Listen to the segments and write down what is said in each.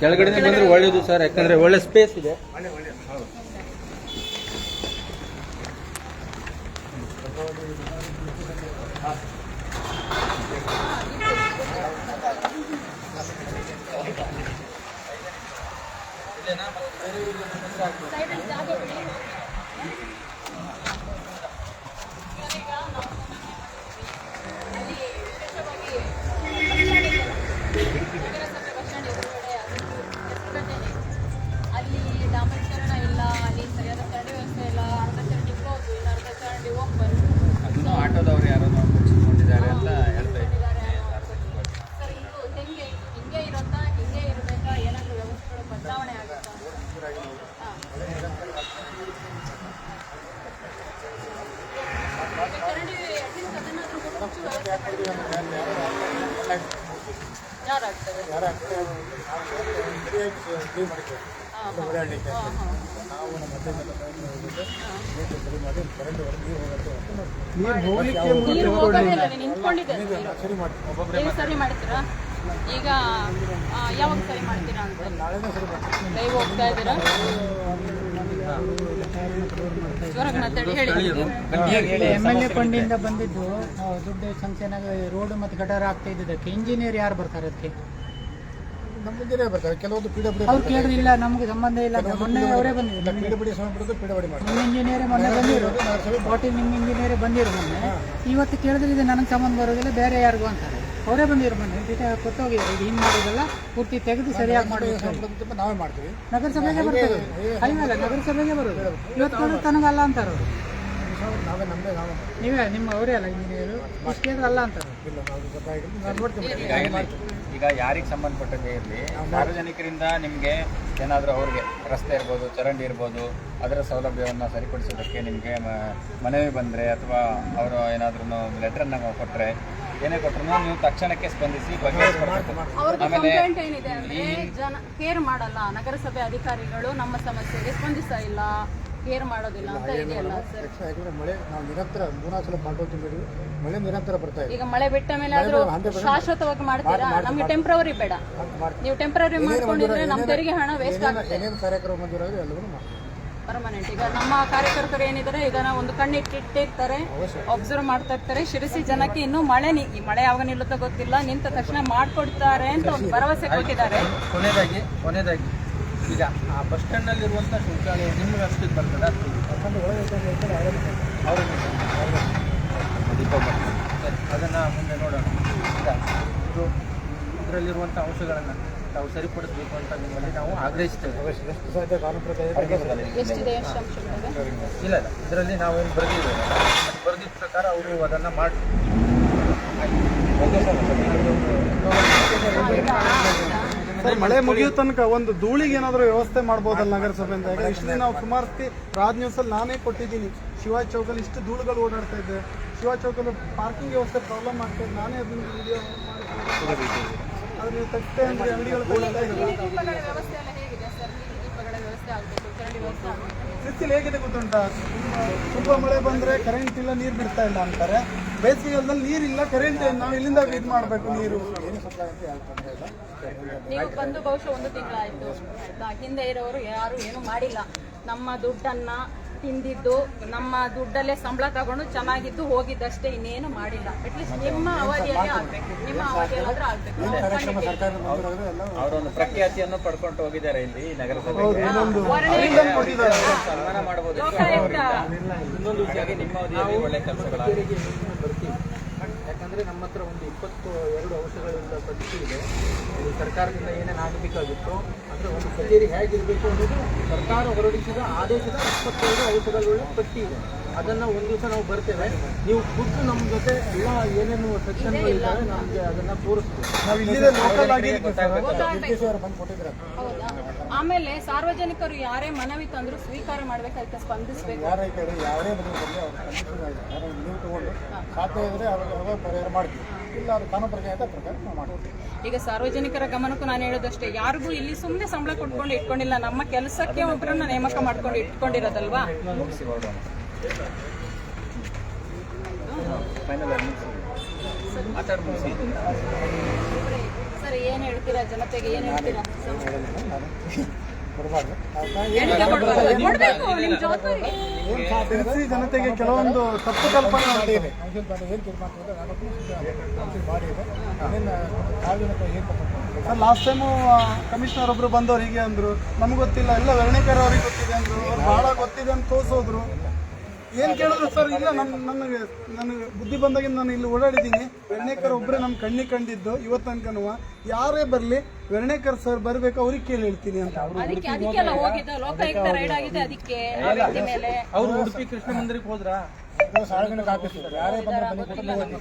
ಕೆಳಗಡೆ ಬಂದ್ರೆ ಒಳ್ಳೇದು ಸರ್ ಯಾಕಂದ್ರೆ ಒಳ್ಳೆ ಸ್ಪೇಸ್ ಇದೆ. ಮುಚ್ಚು ವ್ಯವಸ್ಥೆ ಮಾಡಿ ನೀವು ಸರಿ ಮಾಡ್ತೀರಾ ಈಗ ಯಾವಾಗ ಸರಿ ಮಾಡ್ತೀರಾ ಅಂತ ಲೈವ್ ಹೋಗ್ತಾ ಇದ್ದೀರಾ ಜೋರಾಗಿ ಮಾತಾಡಿ ಹೇಳಿ ಎಂ ಎಲ್ ಎ ಫಂಡಿಂದ ಬಂದಿದ್ದು ದುಡ್ಡು ಸಂಖ್ಯೆನಾಗ ರೋಡ್ ಮತ್ತು ಗಟಾರ ಆಗ್ತಾ ಇದ್ದಕ್ಕೆ ಇಂಜಿನಿಯರ್ ಯಾರು ಬರ್ತಾರೆ ಅದಕ್ಕೆ? ನಮ್ಮ ಮುಂದೆ ಬರ್ತಾರೆ. ಕೆಲವೊಂದು ಪಿ ಡಬ್ಲ್ಯೂ ಅವ್ರು ಕೇಳಿದ್ರೆ ಇಲ್ಲ ನಮಗೆ ಸಂಬಂಧ ಇಲ್ಲ. ಅಂತ. ಮೊನ್ನೆ ಅವರೇ ಬಂದಿದ್ರು ಪಿ ಡಬ್ಲ್ಯೂ ಸಂಬಂಧಪಟ್ಟದ್ದು ಪಿ ಡಬ್ಲ್ಯೂ ಮಾಡಿ ನಿಮ್ಮ ಇಂಜಿನಿಯರೇ ಮೊನ್ನೆ ಬಂದಿರು ಕೋಟಿ ನಿಮ್ಮ ಇಂಜಿನಿಯರೇ ಬಂದಿರು ಮೊನ್ನೆ. ಇವತ್ತು ಕೇಳಿದ್ರೆ ಇದು ನನಗೆ ಸಂಬಂಧ ಬರೋದಿಲ್ಲ ಬೇರೆ ಯಾರಿಗೂ ಅಂತಾರೆ. ಅವರೇ ಬಂದಿರು ಮೊನ್ನೆ. ಡೀಟೇ ಕೊಟ್ಟೋಗಿದ್ದಾರೆ. ಇದು ಹಿಂಗೆ ಮಾಡೋದಲ್ಲ ಪೂರ್ತಿ ತೆಗೆದು ಸರಿಯಾಗಿ ಮಾಡೋದು ಸಂಬಂಧಪಟ್ಟ ನಾವೇ ಮಾಡ್ತೀವಿ. ನಗರಸಭೆಗೆ ಬರ್ತದೆ. ಹೈವೇ ಅಲ್ಲ ನಗರಸಭೆಗೆ ಬರೋದು. ಇವತ್ತು ಕೊಡೋದು ತನಗಲ್ಲ ಅಂತಾರೆ ಅವರು. ನಾವೇ ನಮ್ಮದೇ ನಾವೇ ಮಾಡ್ತೀವಿ. ನೀವೇ ನಿಮ್ಮ ಅವರೇ ಅಲ್ಲ ಇಂಜಿನಿಯರು ಇಷ್ಟು ಕೇಳಿದ್ರೆ ಅಲ್ಲ ಅಂತಾರೆ. ಇಲ್ಲ ನಾವು ಗೊತ್ತಾಗಿಲ್ಲ ನಾವು ನೋಡ್ತೀವಿ ಈಗ ಇರ್ಲಿ. ಈಗ ಯಾರಿಗೆ ಸಂಬಂಧಪಟ್ಟದ್ದೇ ಇರಲಿ ಸಾರ್ವಜನಿಕರಿಂದ ನಿಮಗೆ ಏನಾದರೂ ಅವ್ರಿಗೆ ರಸ್ತೆ ಇರ್ಬೋದು ಚರಂಡಿ ಇರ್ಬೋದು ಅದರ ಸೌಲಭ್ಯವನ್ನು ಸರಿಪಡಿಸೋದಕ್ಕೆ ನಿಮಗೆ ಮನವಿ ಬಂದರೆ ಅಥವಾ ಅವರು ಏನಾದ್ರೂ ಲೆಟ್ರನ್ನ ಕೊಟ್ಟರೆ ಏನೇ ಕೊಟ್ಟರು ನೀವು ತಕ್ಷಣಕ್ಕೆ ಸ್ಪಂದಿಸಿ ಜನ ಕೇರ್ ಮಾಡಲ್ಲ ನಗರಸಭೆ ಅಧಿಕಾರಿಗಳು ನಮ್ಮ ಸಮಸ್ಯೆಗೆ ಸ್ಪಂದಿಸ ಇಲ್ಲ. ಕೇರ್ ಮಾಡೋದಿಲ್ಲ ಅಂತ ಇದೆಯಲ್ಲ ಸರ್ ಯಾಕಂದ್ರೆ ಮಳೆ ನಾವು ನಿರಂತರ ಮೂರ್ನಾಲ್ಕು ಸಲ ಮಾಡ್ಕೊತೀವಿ ಮಳೆ ನಿರಂತರ ಬರ್ತಾ ಇದೆ. ಈಗ ಮಳೆ ಬಿಟ್ಟ ಮೇಲೆ ಆದ್ರೂ ಶಾಶ್ವತವಾಗಿ ಮಾಡ್ತೀರಾ? ನಮ್ಗೆ ಟೆಂಪ್ರವರಿ ಬೇಡ. ನೀವು ಟೆಂಪ್ರವರಿ ಮಾಡ್ಕೊಂಡಿದ್ರೆ ನಮ್ಮ ತೆರಿಗೆ ಹಣ ವೇಸ್ಟ್ ಆಗುತ್ತೆ. ಏನೇನು ಕಾರ್ಯಕ್ರಮ ಬಂದಿರೋದು ಎಲ್ಲವೂ ಮಾಡ್ತೀವಿ. ಪರ್ಮನೆಂಟ್ ಈಗ ನಮ್ಮ ಕಾರ್ಯಕರ್ತರು ಏನಿದ್ದಾರೆ ಇದನ್ನ ಒಂದು ಕಣ್ಣಿಟ್ಟಿರ್ತಾರೆ ಅಬ್ಸರ್ವ್ ಮಾಡ್ತಾ ಇರ್ತಾರೆ. ಶಿರಸಿ ಜನಕ್ಕೆ ಇನ್ನು ಮಳೆ ಈ ಮಳೆ ಯಾವಾಗ ನಿಲ್ಲುತ್ತೋ ಗೊತ್ತಿಲ್ಲ. ನಿಂತ ತಕ್ಷಣ ಮಾಡ್ಕೊಡ್ತಾರೆ ಅಂತ ಒಂದು ಭರವಸೆ ಕೊಟ್ಟಿದ್ದಾರೆ. ಕೊನೆಯದಾಗಿ ಕೊನೆಯದಾಗಿ ಈಗ ಆ ಬಸ್ ಸ್ಟ್ಯಾಂಡಲ್ಲಿ ಇರುವಂಥ ಶೌಚಾಲಯ ನಿಮ್ಮ ವ್ಯವಸ್ಥೆಗೆ ಬರ್ತದೆ. ಸರಿ ಅದನ್ನು ಮುಂದೆ ನೋಡೋಣ. ಈಗ ಇದು ಇದರಲ್ಲಿರುವಂಥ ಅಂಶಗಳನ್ನು ತಾವು ಸರಿಪಡಿಸಬೇಕು ಅಂತ ನಿಮ್ಮಲ್ಲಿ ನಾವು ಆಗ್ರಹಿಸ್ತೇವೆ. ಇಲ್ಲ ಇಲ್ಲ. ಇದರಲ್ಲಿ ನಾವೇನು ಬರೆದಿದ್ದೇವೆ. ಬರೆದಿದ್ದ ಪ್ರಕಾರ ಅವರು ಅದನ್ನು ಮಾಡಿ. ಸರ್ ಮಳೆ ಮುಗಿಯೋ ತನಕ ಒಂದು ಧೂಳಿಗೆ ಏನಾದರೂ ವ್ಯವಸ್ಥೆ ಮಾಡ್ಬೋದಲ್ಲ ನಗರಸಭೆಯಿಂದ? ಇಷ್ಟು ದಿನ ನಾವು ಸುಮಾರು ರಾಜ್ ರಾಜ್ ನ್ಯೂಸಲ್ಲಿ ನಾನೇ ಕೊಟ್ಟಿದ್ದೀನಿ. ಶಿವ ಚೌಕಲ್ಲಿ ಇಷ್ಟು ಧೂಳುಗಳು ಓಡಾಡ್ತಾ ಇದೆ ಶಿವ ಚೌಕಲ್ಲಿ ಪಾರ್ಕಿಂಗ್ ವ್ಯವಸ್ಥೆ ಪ್ರಾಬ್ಲಮ್ ಆಗ್ತಾ ಇದೆ. ನಾನೇ ಅದನ್ನ ವಿಡಿಯೋ ಅದು ನೀವು ತೆಗ್ತೇ ಅಂದ್ರೆ ಅಂಗಡಿಗಳು ತಗೊಳ್ಳಲ್ಲ ಇರಲ್ಲ. ದೀಪಗಳ ವ್ಯವಸ್ಥೆ ಎಲ್ಲ ಹೇಗಿದೆ ಸರ್ ನೀರು ಆಗಬೇಕು ಹೇಗಿದೆ ಗೊತ್ತುಂಟಾ? ತುಂಬ ಮಳೆ ಬಂದರೆ ಕರೆಂಟ್ ಇಲ್ಲ ನೀರು ಬಿಡ್ತಾ ಇಲ್ಲ ಅಂತಾರೆ. ಬೇಸಿಗೆಗಾಲದಲ್ಲಿ ನೀರಿಲ್ಲ ಕರೆಂಟ್ ನಾವು ಇಲ್ಲಿಂದ ಇದು ಮಾಡಬೇಕು ನೀರು? ನೀವು ಬಂದು ಬಹುಶಃ ಒಂದು ತಿಂಗಳಾಯ್ತು. ಹಿಂದೆ ಇರೋರು ಯಾರು ಏನು ಮಾಡಿಲ್ಲ. ನಮ್ಮ ದುಡ್ಡನ್ನ ತಿಂದಿದ್ದು ನಮ್ಮ ದುಡ್ಡಲ್ಲೇ ಸಂಬಳ ತಗೊಂಡು ಚೆನ್ನಾಗಿದ್ದು ಹೋಗಿದ್ದಷ್ಟೇ ಇನ್ನೇನು ಮಾಡಿಲ್ಲ. ಅಟ್ಲೀಸ್ಟ್ ನಿಮ್ಮ ಅವಧಿಯಲ್ಲಿ ಆಗ್ಬೇಕು. ನಿಮ್ಮ ಆಗ್ಬೇಕು. ಬಂದಿರೋದು? ಎಲ್ಲ ಅವರೊಂದು ಪ್ರಖ್ಯಾತಿಯನ್ನು ಪಡ್ಕೊಂಡು ಹೋಗಿದ್ದಾರೆ ಇಲ್ಲಿ ನಗರಸಭೆಗೆ. ಸನ್ಮಾನ ಮಾಡಬಹುದು ಇನ್ನೊಂದು ನಿಮ್ಮ ಅವಧಿಯಲ್ಲಿ ಒಳ್ಳೆ ಕೆಲಸಗಳಾಗಿ ಯಾಕಂದ್ರೆ ಯಾಕಂದರೆ ನಮ್ಮ ಹತ್ರ ಒಂದು ಇಪ್ಪತ್ತು ಎರಡು ಅಂಶಗಳಿಂದ ಪದ್ಧತಿ ಇದು. ಸರ್ಕಾರದಿಂದ ಏನೇನು ಆಗಬೇಕಾಗಿತ್ತು ಅಂದರೆ ಒಂದು ಕಚೇರಿ ಹೇಗಿರಬೇಕು ಅನ್ನೋದು ಸರ್ಕಾರ ಹೊರಡಿಸಿದ ಆದೇಶದ ಇಪ್ಪತ್ತೆರಡು ಔಷಧಗಳ ಪಟ್ಟಿ ಇದೆ. ಅದನ್ನು ಒಂದು ದಿವಸ ನಾವು ಬರ್ತೇವೆ. ನೀವು ಖುದ್ದು ನಮ್ಮ ಜೊತೆ ಎಲ್ಲ ಏನೇನು ಸೆಕ್ಷನ್ಗಳಿದ್ದಾವೆ ನಮಗೆ ಅದನ್ನು ತೋರಿಸ್ತೀವಿ. ನಾವು ಇಲ್ಲಿದೆ ಲೋಕಲ್ ಬಂದು ಆಮೇಲೆ ಸಾರ್ವಜನಿಕರು ಯಾರೇ ಮನವಿ ತಂದ್ರು ಸ್ವೀಕಾರ ಮಾಡ್ಬೇಕಾಯ್ತು ಸ್ಪಂದಿಸಬೇಕು. ಯಾರೇ ಕಡೆ ಯಾರೇ ಬಂದು ಬರಲಿ ಅವ್ರ ನೀವು ತಗೊಂಡು ಸಾಧ್ಯ ಇದ್ರೆ ಅವಾಗ ಪರಿಹಾರ ಮಾಡ್ತೀವಿ. ಇಲ್ಲ ಅದು ಕಾನೂನು ಪ್ರಕಾರ ಪ್ರಕಾರ ನಾವು ಮಾಡ್ತೀವಿ. ಈಗ ಸಾರ್ವಜನಿಕರ ಗಮನಕ್ಕೂ ನಾನು ಹೇಳೋದಷ್ಟೇ ಯಾರಿಗೂ ಇಲ್ಲಿ ಸುಮ್ಮನೆ ಸಂಬಳ ಕೊಟ್ಕೊಂಡು ಇಟ್ಕೊಂಡಿಲ್ಲ, ನಮ್ಮ ಕೆಲಸಕ್ಕೆ ಒಬ್ಬರನ್ನ ನೇಮಕ ಮಾಡ್ಕೊಂಡು ಇಟ್ಕೊಂಡಿರೋದಲ್ವಾ? ಸರ್, ಏನ್ ಹೇಳ್ತೀರಾ? ಜನತೆಗೆ ಏನ್ ಹೇಳ್ತೀರಾ? ಕೊಡಬಾರ್ದು. ಜನತೆಗೆ ಕೆಲವೊಂದು ತಪ್ಪು ಕಲ್ಪನೆ ಮಾಡಿ ಇದೆ. ಇದೆ ಏನು ತೀರ್ಮಾನ ನಾನು ಕನ್ಸಿಡರ್ ಇದೆ ಇನ್ನೇನು ಕಾವಿನ ಏನು ಸರ್ ಲಾಸ್ಟ್ ಟೈಮು ಕಮಿಷನರ್ ಒಬ್ರು ಬಂದವ್ರು ಹೀಗೆ ಅಂದ್ರು. ನಮ್ಗೆ ಗೊತ್ತಿಲ್ಲ. ಎಲ್ಲ ವರ್ಣಿಕರ್ ಅವ್ರಿಗೆ ಗೊತ್ತಿದೆ ಅಂದ್ರು. ಅವ್ರು ಬಹಳ ಗೊತ್ತಿದೆ ಅಂತ ತೋರಿಸೋದ್ರು. ಏನ್ ಕೇಳಿದ್ರು ಸರ್? ಇಲ್ಲ ನನ್ ನನಗೆ ನನಗೆ ಬುದ್ಧಿ ಬಂದಾಗಿಂದ ನಾನು ಇಲ್ಲಿ ಓಡಾಡಿದ್ದೀನಿ. ವೆರ್ಣೇಕರ್ ಒಬ್ಬರೇ ನಮ್ಮ ಕಣ್ಣಿ ಕಂಡಿದ್ದು ಇವತ್ತು ತನಕನೂ ಯಾರೇ ಬರಲಿ ವೆರ್ಣೇಕರ್ ಸರ್ ಬರ್ಬೇಕು ಅವ್ರಿಗೆ ಕೇಳಿ ಹೇಳ್ತೀನಿ ಅಂತ. ಅದಕ್ಕೆ ಅದಕ್ಕೆಲ್ಲ ಹೋಗಿದ್ದು ಲೋಕಾಯುಕ್ತ ರೈಡ್ ಆಗಿದೆ ಅದಕ್ಕೆ ಆ ವ್ಯಕ್ತಿ ಮೇಲೆ. ಅವರು ಉಡುಪಿ ಕೃಷ್ಣ ಮಂದಿರಕ್ಕೆ ಹೋದ್ರ ಸಾರ್ವಜನಿಕ ಯಾರೇ ಬಂದ್ರೆ ಬನ್ನಿ ಕುಟುಂಬ ಹೋಗಿ.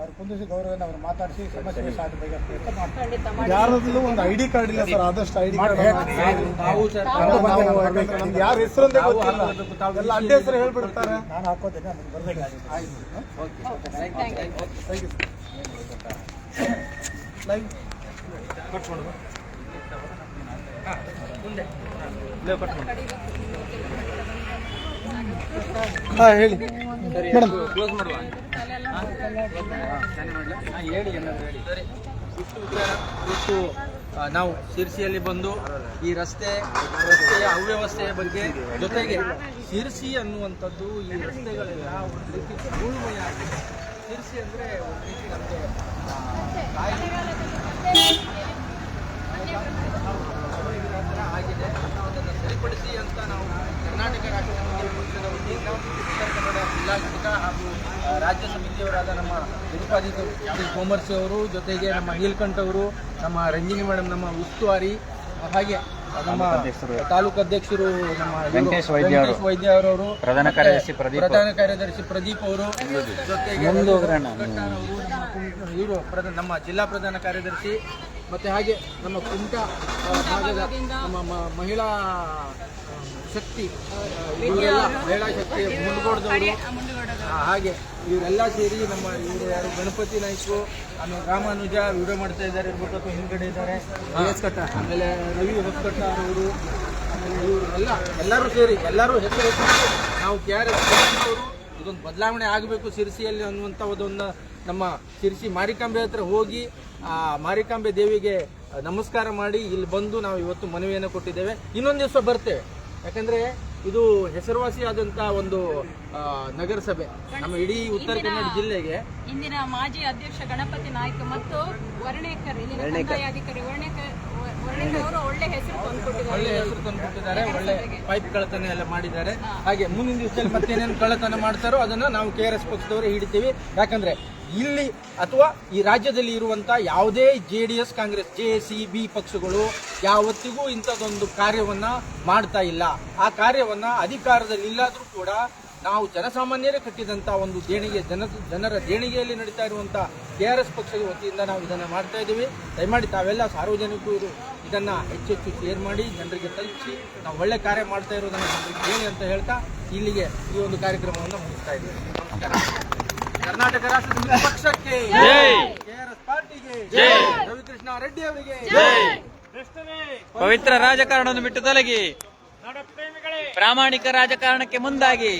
ಅವ್ರು ಕುಂದಿಸಿ ಗೌರವನ ಅವ್ರು ಮಾತಾಡಿಸಿ ಸಮಸ್ಯೆ ಸಾಧ್ಯ ಬಗ್ಗೆ ಅಂತ ಮಾಡ್ತಾರೆ ಖಂಡಿತ ಯಾರದಲ್ಲೂ ಒಂದು ಐ ಡಿ ಕಾರ್ಡ್ ಇಲ್ಲ ಸರ್ ಆದಷ್ಟು ಐ ಡಿ ಕಾರ್ಡ್ ಯಾರ ಹೆಸರು ಅಂತ ಗೊತ್ತಿಲ್ಲ. ಎಲ್ಲ ಅಡ್ಡ ಹೆಸರು ಹೇಳ್ಬಿಡ್ತಾರೆ. ನಾನು ಹಾಕೋತೀನಿ ಅದನ್ನು ಬರ್ಬೇಕು ಥ್ಯಾಂಕ್ ಯು. ಹಾ ಹೇಳಿ. ಮೇಡಮ್. ಕ್ಲೋಸ್ ಮಾಡುವ? ಹೇಳಿ ಹೇಳಿ. ಇವತ್ತು ನಾವು ಶಿರ್ಸಿಯಲ್ಲಿ ಬಂದು ಈ ರಸ್ತೆ ರಸ್ತೆಯ ಅವ್ಯವಸ್ಥೆಯ ಬಗ್ಗೆ ಜೊತೆಗೆ ಶಿರ್ಸಿ ಅನ್ನುವಂಥದ್ದು ಈ ರಸ್ತೆಗಳೆಲ್ಲ ಒಂದು ರೀತಿ ಧೂಳುಮಯ ಆಗಿದೆ. ಶಿರ್ಸಿ ಅಂದರೆ ಒಂದು ರೀತಿ ನಮಗೆ ಆಗಿದೆ ಅದನ್ನು ಸರಿಪಡಿಸಿ ಅಂತ ನಾವು ಕರ್ನಾಟಕ ರಾಷ್ಟ್ರ ಸಮಿತಿ ಪಕ್ಷದ ವತಿಯಿಂದ ಉತ್ತರ ಕನ್ನಡ ಜಿಲ್ಲಾ ಘಟಕ ಹಾಗೂ ಆ, ರಾಜ್ಯ ಸಮಿತಿಯವರಾದ ನಮ್ಮ ಪ್ರತಿಪಾದಿತ ಶ್ರೀ ಕೋಮರ್ಸಿ ಅವರು ಜೊತೆಗೆ ನಮ್ಮ ನೀಲ್ಕಂಠ ಅವರು ನಮ್ಮ ರಂಜಿನಿ ಮೇಡಮ್ ನಮ್ಮ ಉಸ್ತುವಾರಿ ಹಾಗೆ ನಮ್ಮ ತಾಲೂಕು ಅಧ್ಯಕ್ಷರು ನಮ್ಮ ವೆಂಕಟೇಶ್ ವೈದ್ಯ ವೈದ್ಯ ಅವರವರು ಪ್ರಧಾನ ಕಾರ್ಯದರ್ಶಿ ಪ್ರದೀಪ್ ಪ್ರಧಾನ ಕಾರ್ಯದರ್ಶಿ ಪ್ರದೀಪ್ ಅವರು ಜೊತೆಗೆ ಇವರು ನಮ್ಮ ಜಿಲ್ಲಾ ಪ್ರಧಾನ ಕಾರ್ಯದರ್ಶಿ ಮತ್ತೆ ಹಾಗೆ ನಮ್ಮ ಕುಂಟ ಭಾಗದ ನಮ್ಮ ಮಹಿಳಾ ಶಕ್ತಿ ಇವರೆಲ್ಲ ಮಹಿಳಾ ಶಕ್ತಿ ಮುಂದೂಡಿದವರು ಹಾಗೆ ಇವರೆಲ್ಲ ಸೇರಿ ನಮ್ಮ ಇವರು ಯಾರು ಗಣಪತಿ ನಾಯ್ಕು ಆಮೇಲೆ ರಾಮಾನುಜ ವಿಡಿಯೋ ಮಾಡ್ತಾ ಇದ್ದಾರೆ ಇರ್ಬೇಕು ಅಥವಾ ಹಿಂದ್ಗಡೆ ಇದ್ದಾರೆ. ಹೊಸ್ಕಟ್ಟ ಆಮೇಲೆ ರವಿ ಹೊಸ್ಕಟ್ಟ ಅವರು ಆಮೇಲೆ ಇವರು ಎಲ್ಲ ಎಲ್ಲರೂ ಸೇರಿ ಎಲ್ಲರೂ ಹೆಸರು ಹೆಸರು ನಾವು ಕೆ ಆರ್ ಎಸ್ ಅವರು ಇದೊಂದು ಬದಲಾವಣೆ ಆಗಬೇಕು ಸಿರಿಸಿಯಲ್ಲಿ ಅನ್ನುವಂಥ ಒಂದು ನಮ್ಮ ಶಿರ್ಸಿ ಮಾರಿಕಾಂಬೆ ಹತ್ರ ಹೋಗಿ ಆ ಮಾರಿಕಾಂಬೆ ದೇವಿಗೆ ನಮಸ್ಕಾರ ಮಾಡಿ ಇಲ್ಲಿ ಬಂದು ನಾವು ಇವತ್ತು ಮನವಿಯನ್ನು ಕೊಟ್ಟಿದ್ದೇವೆ. ಇನ್ನೊಂದು ದಿವಸ ಬರ್ತೇವೆ. ಯಾಕಂದ್ರೆ ಇದು ಹೆಸರುವಾಸಿಯಾದಂಥ ಒಂದು ನಗರಸಭೆ. ನಮ್ಮ ಇಡೀ ಉತ್ತರ ಕನ್ನಡ ಜಿಲ್ಲೆಗೆ. ಇಂದಿನ ಮಾಜಿ ಅಧ್ಯಕ್ಷ ಗಣಪತಿ ನಾಯ್ಕ ಮತ್ತು ವರ್ಣೇಕರ್ ಇಲ್ಲಿನ ಅಧಿಕಾರಿ ವರ್ಣೇಕರ್ ಒಳ್ಳೆ ಹೆಸರು ತಂದುಕೊಟ್ಟಿದ್ದಾರೆ. ಒಳ್ಳೆ ಪೈಪ್ ಕಳ್ಳತನ ಎಲ್ಲ ಮಾಡಿದ್ದಾರೆ. ಹಾಗೆ ಮುಂದಿನ ದಿವಸದಲ್ಲಿ ಮತ್ತೇನೇನು ಕಳ್ಳತನ ಮಾಡ್ತಾರೋ ಅದನ್ನ ನಾವು ಕೆ ಆರ್ ಎಸ್ ಪಕ್ಷದವರು ಹಿಡಿತೀವಿ. ಯಾಕಂದ್ರೆ ಇಲ್ಲಿ ಅಥವಾ ಈ ರಾಜ್ಯದಲ್ಲಿ ಇರುವಂತ ಯಾವುದೇ J D S Congress J C B ಪಕ್ಷಗಳು ಯಾವತ್ತಿಗೂ ಇಂಥದ್ದೊಂದು ಕಾರ್ಯವನ್ನ ಮಾಡ್ತಾ ಇಲ್ಲ. ಆ ಕಾರ್ಯವನ್ನ ಅಧಿಕಾರದಲ್ಲಿ ಇಲ್ಲಾದ್ರೂ ಕೂಡ ನಾವು ಜನಸಾಮಾನ್ಯರೇ ಕಟ್ಟಿದಂತ ಒಂದು ದೇಣಿಗೆ ಜನ ಜನರ ದೇಣಿಗೆಯಲ್ಲಿ ನಡೀತಾ ಇರುವಂತ ಕೆ ಆರ್ ಎಸ್ ಪಕ್ಷದ ವತಿಯಿಂದ ನಾವು ಇದನ್ನ ಮಾಡ್ತಾ ಇದ್ದೀವಿ. ದಯಮಾಡಿ ತಾವೆಲ್ಲ ಸಾರ್ವಜನಿಕರು ಇದನ್ನ ಹೆಚ್ಚೆಚ್ಚು ಶೇರ್ ಮಾಡಿ ಜನರಿಗೆ ತಲುಪಿಸಿ. ನಾವು ಒಳ್ಳೆ ಕಾರ್ಯ ಮಾಡ್ತಾ ಇರೋದನ್ನ ಜನರಿಗೆ ಹೇಳಿ ಅಂತ ಹೇಳ್ತಾ ಇಲ್ಲಿಗೆ ಈ ಒಂದು ಕಾರ್ಯಕ್ರಮವನ್ನು ಮುಗಿಸ್ತಾ ಇದ್ದೀವಿ. ನಮಸ್ಕಾರ. ಕರ್ನಾಟಕ ರಾಷ್ಟ್ರ ಪಕ್ಷಕ್ಕೆ ಕೆಆರ್ಎಸ್ ಪಾರ್ಟಿಗೆ ರವಿಕೃಷ್ಣ ರೆಡ್ಡಿ ಅವರಿಗೆ ಪವಿತ್ರ ರಾಜಕಾರಣವನ್ನು ಬಿಟ್ಟು ತೊಲಗಿ. ಪ್ರಾಮಾಣಿಕ ರಾಜಕಾರಣಕ್ಕೆ ಮುಂದಾಗಿ.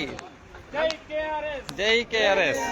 ಜೈ ಕೆ ಆರ್ ಎಸ್